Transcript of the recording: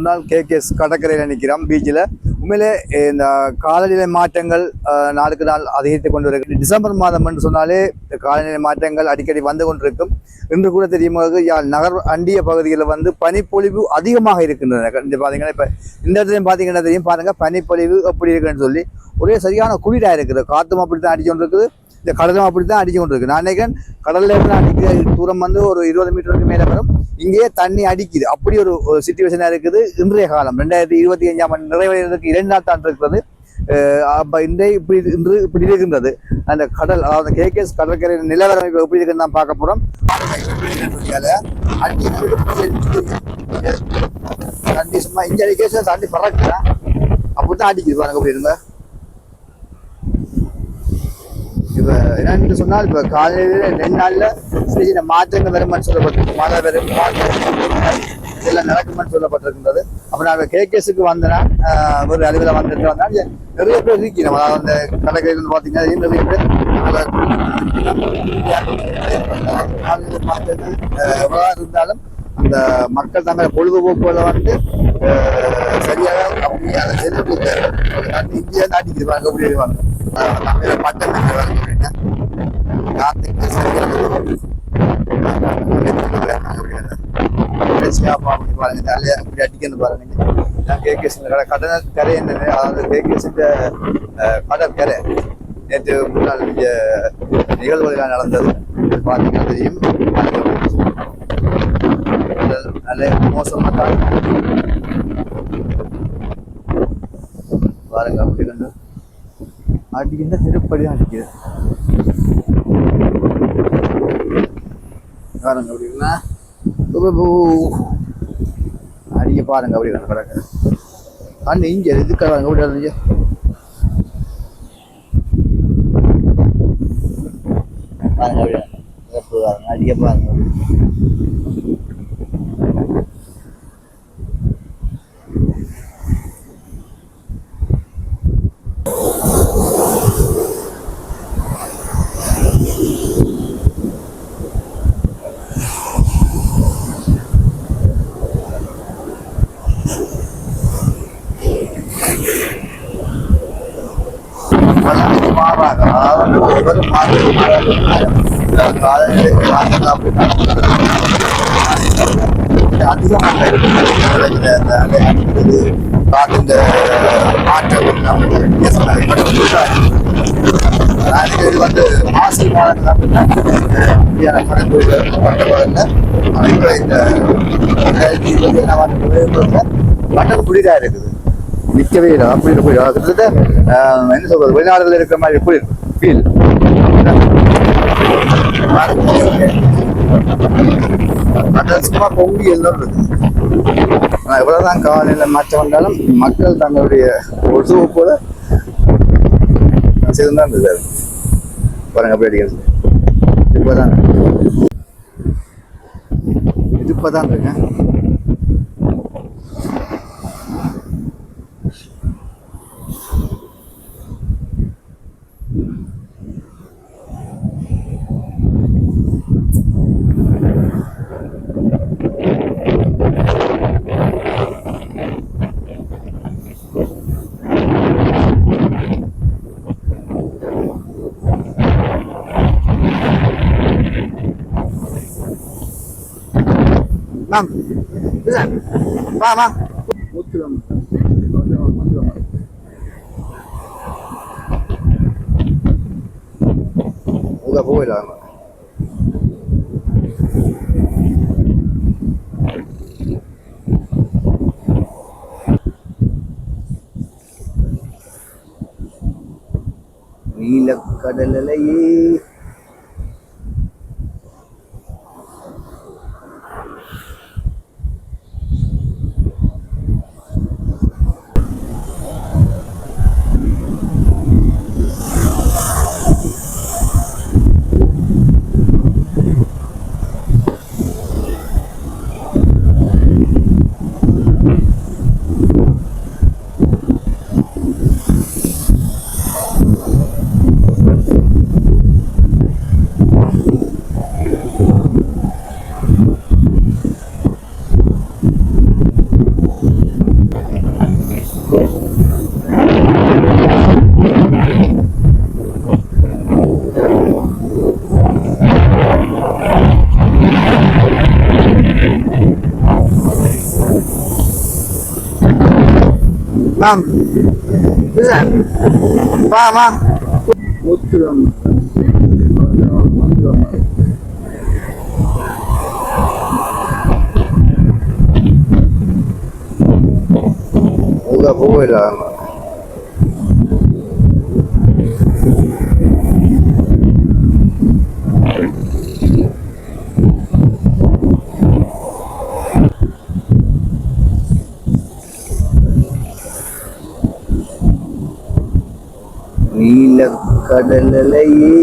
முன்னாள் கேகேஎஸ் கடற்கரையில் நிற்கிறோம் பீச்சில் உண்மையிலே இந்த காலநிலை மாற்றங்கள் நாளுக்கு நாள் அதிகரித்து கொண்டு இருக்கு டிசம்பர் மாதம் என்று சொன்னாலே காலநிலை மாற்றங்கள் அடிக்கடி வந்து கொண்டிருக்கும். இன்று கூட தெரியுமா யாழ் நகர் அண்டிய பகுதிகளில் வந்து பனிப்பொழிவு அதிகமாக இருக்கின்றன. பார்த்தீங்கன்னா இப்போ இந்த இடத்துலையும் பார்த்தீங்கன்னா தெரியும். பாருங்கள் பனிப்பொழிவு எப்படி இருக்குன்னு சொல்லி. ஒரே சரியான குளிராக இருக்குது. காற்றும் அப்படி தான் அடிச்சு கொண்டு இருக்குது இந்த கடலும் அப்படி தான் அடிச்சு கொண்டு இருக்கு நான் நினைக்கிறேன் கடலில் இருந்து அடிக்கிற தூரம் வந்து ஒரு இருபது மீட்டருக்கு மேலே வரும். இங்கேயே தண்ணி அடிக்குது. அப்படி ஒரு சுச்சுவேஷனாக இருக்குது. இன்றைய காலம் ரெண்டாயிரத்தி இருபத்தி அஞ்சாம் ஆண்டு நிறைவடைவதற்கு இரண்டு நாள் தான் இருக்கிறது. அப்போ இன்றைய இப்படி இன்று இப்படி இருக்கின்றது. அந்த கடல் அதாவது கேகேஸ் கடற்கரை நிலவரம் இப்ப எப்படி இருக்குன்னு தான் பார்க்க போகிறோம் தண்ணி சும்மா இங்கே அடிக்க தண்ணி பறக்குறேன் அப்படி தான் அடிக்குது. பாருங்க அப்படி இருங்க இப்ப என்னன்னு சொன்னால் இப்ப காலையில ரெண்டு நாள்ல சின்ன சின்ன மாற்றங்கள் வருமானு சொல்லப்பட்டிருக்கு. மாதா வரும் இதெல்லாம் நடக்குமான்னு சொல்லப்பட்டிருக்கின்றது. அப்ப நான் கேகேஸுக்கு வந்தேன் ஒரு அளவில் வந்துட்டு வந்தா நிறைய பேர் இருக்கிறோம் அதாவது அந்த கடற்கரையில் இருந்து பாத்தீங்கன்னா நிறைய பேர் மாற்றங்கள் எவ்வளவு இருந்தாலும் அந்த மக்கள் தங்கள் பொழுதுபோக்குகளை வந்து சரியாக அவங்க அதை செலுத்தி இந்தியா நாட்டிக்கு வாங்க முடியாது பட்டம் பெற்றவர்கள் அப்படின்னா பாருங்க அடிக்கணும் பாருங்க கரை என்னது அதாவது நேற்று முன்னாள் இங்க நிகழ்வுகள் நடந்தது பார்த்தீங்கன்னா தெரியும் நல்ல மோசமாக தான் பாருங்க அப்படி கண்டு அடிக்கின்ற திருப்படி அடிக்குது. பாருங்க அப்படின்னா அடிக்க பாருங்க அப்படி கண்டு கிடக்கு அண்ணன் இங்க இதுக்கு அப்படி இருந்துச்சு பாருங்க அப்படியே பாருங்க அடிக்க பாருங்க வளர்ச்சி மாறாக அதாவது ஒவ்வொரு மாதம் காலநிலை மாற்றங்கள் அப்படின்னா அதிகமாக இருக்குது காற்றின் மாற்றம் நமக்கு இது வந்து மாசி மாதங்கள் அப்படின்னா அப்படியான இந்த ரெண்டாயிரத்தி இருபத்தி ஆண்டு புதிதாக இருக்குது நிற்கவே இல்லை அப்படி போய் கிட்டத்தட்ட என்ன சொல்றது வெளிநாடுகள் இருக்கிற மாதிரி போய் ஃபீல் சும்மா பொங்கி எல்லாம் இருக்கு எவ்வளவுதான் காலையில மாற்றம் வந்தாலும் மக்கள் தங்களுடைய பொழுதுபோக்கோட செய்துதான் இருந்தது பாருங்க அப்படி அடிக்கிறது இப்பதான். இது இப்பதான் இருக்கேன். Lan. Güzel. Tamam lan. Oturalım. O da böyle ama. നീലക്കടലലയേ Lan. Güzel. Tamam. Oturuyorum. Bu da bu böyle ama. நீலக்கடலையே